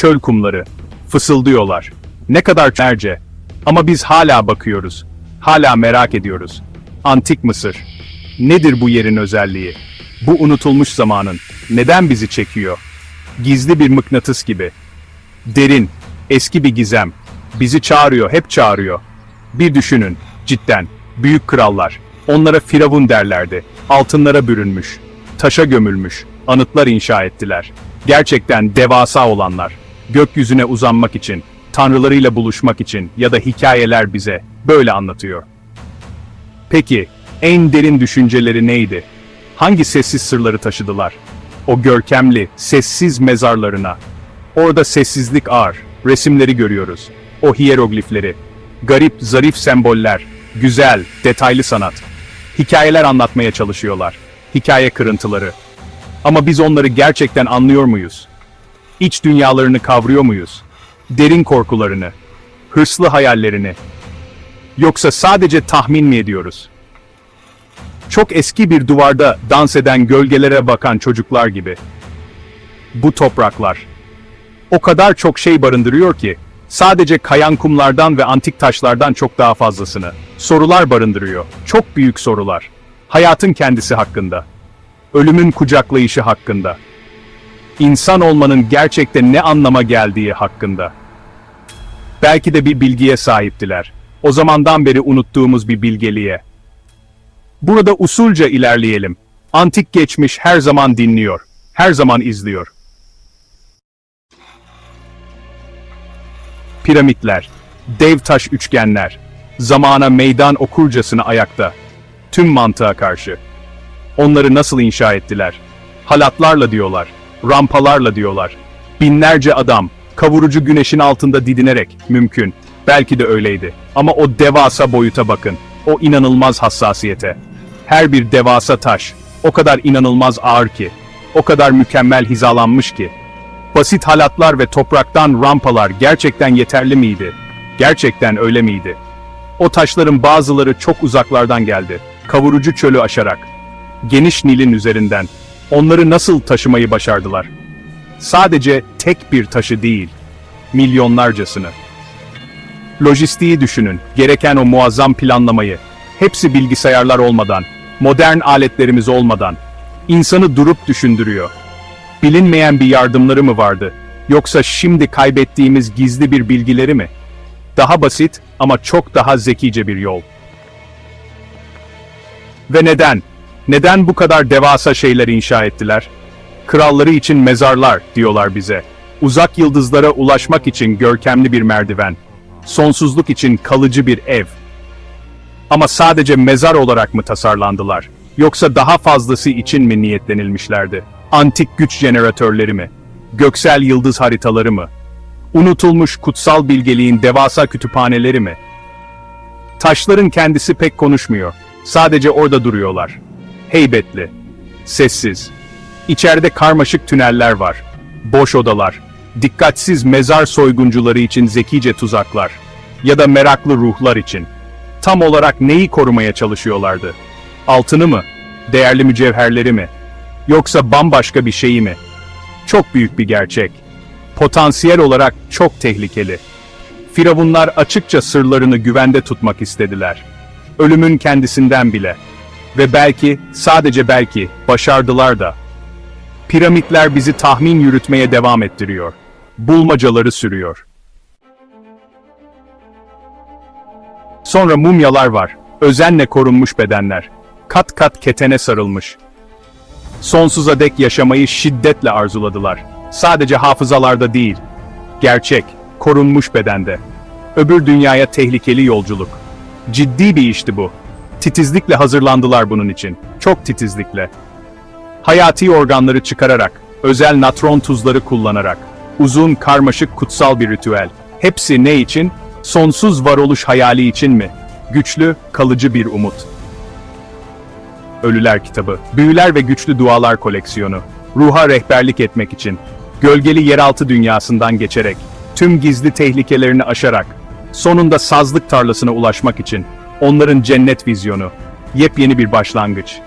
çöl kumları, fısıldıyorlar. Ne kadar nerce. Ama biz hala bakıyoruz. Hala merak ediyoruz. Antik Mısır. Nedir bu yerin özelliği? Bu unutulmuş zamanın. Neden bizi çekiyor? Gizli bir mıknatıs gibi. Derin, eski bir gizem. Bizi çağırıyor, hep çağırıyor. Bir düşünün, cidden. Büyük krallar. Onlara firavun derlerdi. Altınlara bürünmüş. Taşa gömülmüş. Anıtlar inşa ettiler. Gerçekten devasa olanlar. Gökyüzüne uzanmak için, tanrılarıyla buluşmak için ya da hikayeler bize böyle anlatıyor. Peki, en derin düşünceleri neydi? Hangi sessiz sırları taşıdılar? O görkemli, sessiz mezarlarına. Orada sessizlik ağır, resimleri görüyoruz. O hieroglifleri. Garip, zarif semboller. Güzel, detaylı sanat. Hikayeler anlatmaya çalışıyorlar. Hikaye kırıntıları. Ama biz onları gerçekten anlıyor muyuz? İç dünyalarını kavruyor muyuz? Derin korkularını, hırslı hayallerini. Yoksa sadece tahmin mi ediyoruz? Çok eski bir duvarda dans eden gölgelere bakan çocuklar gibi. Bu topraklar o kadar çok şey barındırıyor ki sadece kayan kumlardan ve antik taşlardan çok daha fazlasını. Sorular barındırıyor. Çok büyük sorular. Hayatın kendisi hakkında. Ölümün kucaklayışı hakkında. İnsan olmanın gerçekten ne anlama geldiği hakkında. Belki de bir bilgiye sahiptiler. O zamandan beri unuttuğumuz bir bilgeliğe. Burada usulca ilerleyelim. Antik geçmiş her zaman dinliyor, her zaman izliyor. Piramitler, dev taş üçgenler, zamana meydan okurcasına ayakta, tüm mantığa karşı. Onları nasıl inşa ettiler? Halatlarla diyorlar, rampalarla diyorlar. Binlerce adam, kavurucu güneşin altında didinerek, mümkün. Belki de öyleydi. Ama o devasa boyuta bakın, o inanılmaz hassasiyete. Her bir devasa taş, o kadar inanılmaz ağır ki, o kadar mükemmel hizalanmış ki. Basit halatlar ve topraktan rampalar gerçekten yeterli miydi? Gerçekten öyle miydi? O taşların bazıları çok uzaklardan geldi. Kavurucu çölü aşarak. Geniş Nil'in üzerinden. Onları nasıl taşımayı başardılar? Sadece tek bir taşı değil, milyonlarcasını. Lojistiği düşünün, gereken o muazzam planlamayı. Hepsi bilgisayarlar olmadan, modern aletlerimiz olmadan. insanı durup düşündürüyor. Bilinmeyen bir yardımları mı vardı? Yoksa şimdi kaybettiğimiz gizli bir bilgileri mi? Daha basit ama çok daha zekice bir yol. Ve neden? Neden bu kadar devasa şeyler inşa ettiler? Kralları için mezarlar diyorlar bize. Uzak yıldızlara ulaşmak için görkemli bir merdiven. Sonsuzluk için kalıcı bir ev. Ama sadece mezar olarak mı tasarlandılar? Yoksa daha fazlası için mi niyetlenilmişlerdi? Antik güç jeneratörleri mi? Göksel yıldız haritaları mı? Unutulmuş kutsal bilgeliğin devasa kütüphaneleri mi? Taşların kendisi pek konuşmuyor. Sadece orada duruyorlar. Heybetli, sessiz. İçeride karmaşık tüneller var. Boş odalar, dikkatsiz mezar soyguncuları için zekice tuzaklar ya da meraklı ruhlar için. Tam olarak neyi korumaya çalışıyorlardı? Altını mı? Değerli mücevherleri mi? Yoksa bambaşka bir şeyi mi? Çok büyük bir gerçek. Potansiyel olarak çok tehlikeli. Firavunlar açıkça sırlarını güvende tutmak istediler. Ölümün kendisinden bile. Ve belki, sadece belki, başardılar da. Piramitler bizi tahmin yürütmeye devam ettiriyor. Bulmacaları sürüyor. Sonra mumyalar var. Özenle korunmuş bedenler. Kat kat ketene sarılmış. Sonsuza dek yaşamayı şiddetle arzuladılar. Sadece hafızalarda değil. Gerçek, korunmuş bedende. Öbür dünyaya tehlikeli yolculuk. Ciddi bir işti bu. Titizlikle hazırlandılar bunun için. Çok titizlikle. Hayati organları çıkararak, özel natron tuzları kullanarak, uzun karmaşık kutsal bir ritüel. Hepsi ne için? Sonsuz varoluş hayali için mi? Güçlü, kalıcı bir umut. Ölüler kitabı, büyüler ve güçlü dualar koleksiyonu, ruha rehberlik etmek için, gölgeli yeraltı dünyasından geçerek, tüm gizli tehlikelerini aşarak, sonunda sazlık tarlasına ulaşmak için, onların cennet vizyonu, yepyeni bir başlangıç.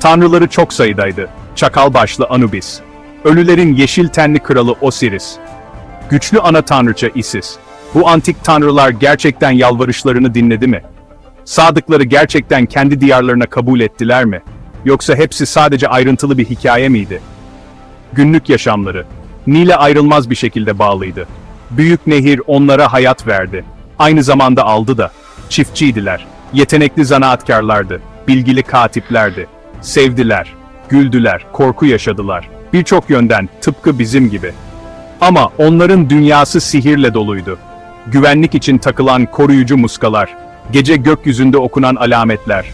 Tanrıları çok sayıdaydı. Çakal başlı Anubis, Ölülerin yeşil tenli kralı Osiris. Güçlü ana tanrıça Isis. Bu antik tanrılar gerçekten yalvarışlarını dinledi mi? Sadıkları gerçekten kendi diyarlarına kabul ettiler mi? Yoksa hepsi sadece ayrıntılı bir hikaye miydi? Günlük yaşamları. Nil'e ayrılmaz bir şekilde bağlıydı. Büyük nehir onlara hayat verdi. Aynı zamanda aldı da. Çiftçiydiler. Yetenekli zanaatkarlardı. Bilgili katiplerdi. Sevdiler. Güldüler. Korku yaşadılar. Birçok yönden tıpkı bizim gibi. Ama onların dünyası sihirle doluydu. Güvenlik için takılan koruyucu muskalar, gece gökyüzünde okunan alametler.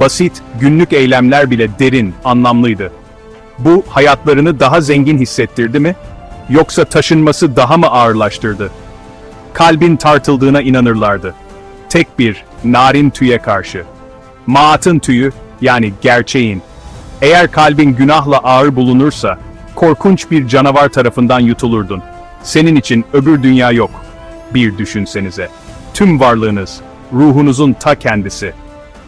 Basit, günlük eylemler bile derin, anlamlıydı. Bu hayatlarını daha zengin hissettirdi mi? Yoksa taşınması daha mı ağırlaştırdı? Kalbin tartıldığına inanırlardı. Tek bir, narin tüye karşı. Maatın tüyü, yani gerçeğin. Eğer kalbin günahla ağır bulunursa, korkunç bir canavar tarafından yutulurdun. Senin için öbür dünya yok. Bir düşünsenize. Tüm varlığınız, ruhunuzun ta kendisi.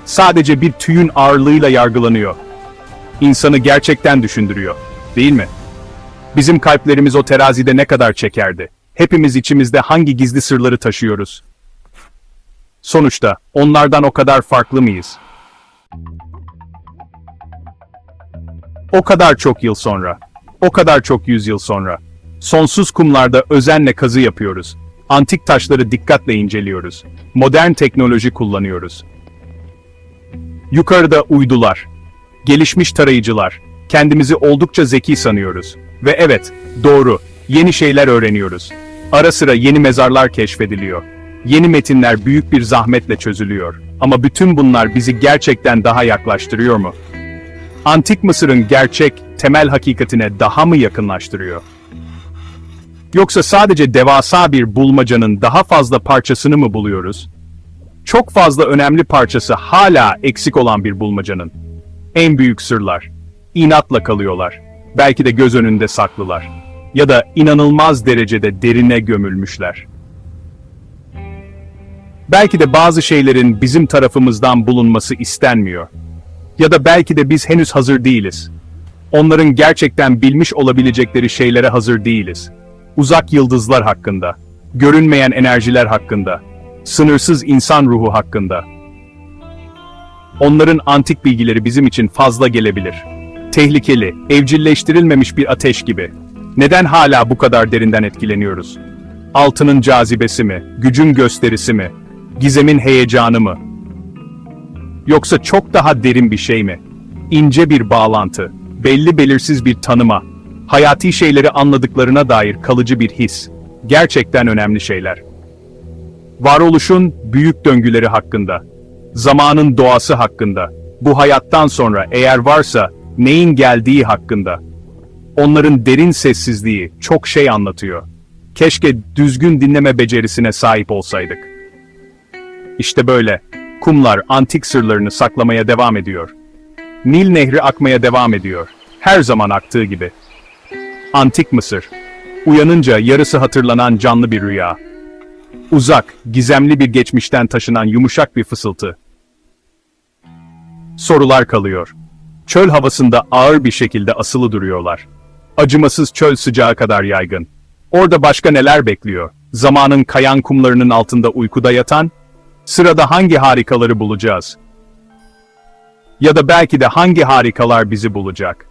Sadece bir tüyün ağırlığıyla yargılanıyor. İnsanı gerçekten düşündürüyor, değil mi? Bizim kalplerimiz o terazide ne kadar çekerdi? Hepimiz içimizde hangi gizli sırları taşıyoruz? Sonuçta onlardan o kadar farklı mıyız? O kadar çok yıl sonra, o kadar çok yüzyıl sonra, sonsuz kumlarda özenle kazı yapıyoruz. Antik taşları dikkatle inceliyoruz. Modern teknoloji kullanıyoruz. Yukarıda uydular, gelişmiş tarayıcılar, kendimizi oldukça zeki sanıyoruz. Ve evet, doğru, yeni şeyler öğreniyoruz. Ara sıra yeni mezarlar keşfediliyor. Yeni metinler büyük bir zahmetle çözülüyor. Ama bütün bunlar bizi gerçekten daha yaklaştırıyor mu? Antik Mısır'ın gerçek, temel hakikatine daha mı yakınlaştırıyor? Yoksa sadece devasa bir bulmacanın daha fazla parçasını mı buluyoruz? Çok fazla önemli parçası hala eksik olan bir bulmacanın. En büyük sırlar. inatla kalıyorlar. Belki de göz önünde saklılar. Ya da inanılmaz derecede derine gömülmüşler. Belki de bazı şeylerin bizim tarafımızdan bulunması istenmiyor. Ya da belki de biz henüz hazır değiliz. Onların gerçekten bilmiş olabilecekleri şeylere hazır değiliz. Uzak yıldızlar hakkında, görünmeyen enerjiler hakkında, sınırsız insan ruhu hakkında. Onların antik bilgileri bizim için fazla gelebilir. Tehlikeli, evcilleştirilmemiş bir ateş gibi. Neden hala bu kadar derinden etkileniyoruz? Altının cazibesi mi, gücün gösterisi mi, gizemin heyecanı mı? Yoksa çok daha derin bir şey mi? İnce bir bağlantı, belli belirsiz bir tanıma, hayati şeyleri anladıklarına dair kalıcı bir his. Gerçekten önemli şeyler. Varoluşun büyük döngüleri hakkında, zamanın doğası hakkında, bu hayattan sonra eğer varsa neyin geldiği hakkında. Onların derin sessizliği çok şey anlatıyor. Keşke düzgün dinleme becerisine sahip olsaydık. İşte böyle, kumlar antik sırlarını saklamaya devam ediyor. Nil nehri akmaya devam ediyor. Her zaman aktığı gibi. Antik Mısır. Uyanınca yarısı hatırlanan canlı bir rüya. Uzak, gizemli bir geçmişten taşınan yumuşak bir fısıltı. Sorular kalıyor. Çöl havasında ağır bir şekilde asılı duruyorlar. Acımasız çöl sıcağı kadar yaygın. Orada başka neler bekliyor? Zamanın kayan kumlarının altında uykuda yatan? Sırada hangi harikaları bulacağız? Ya da belki de hangi harikalar bizi bulacak?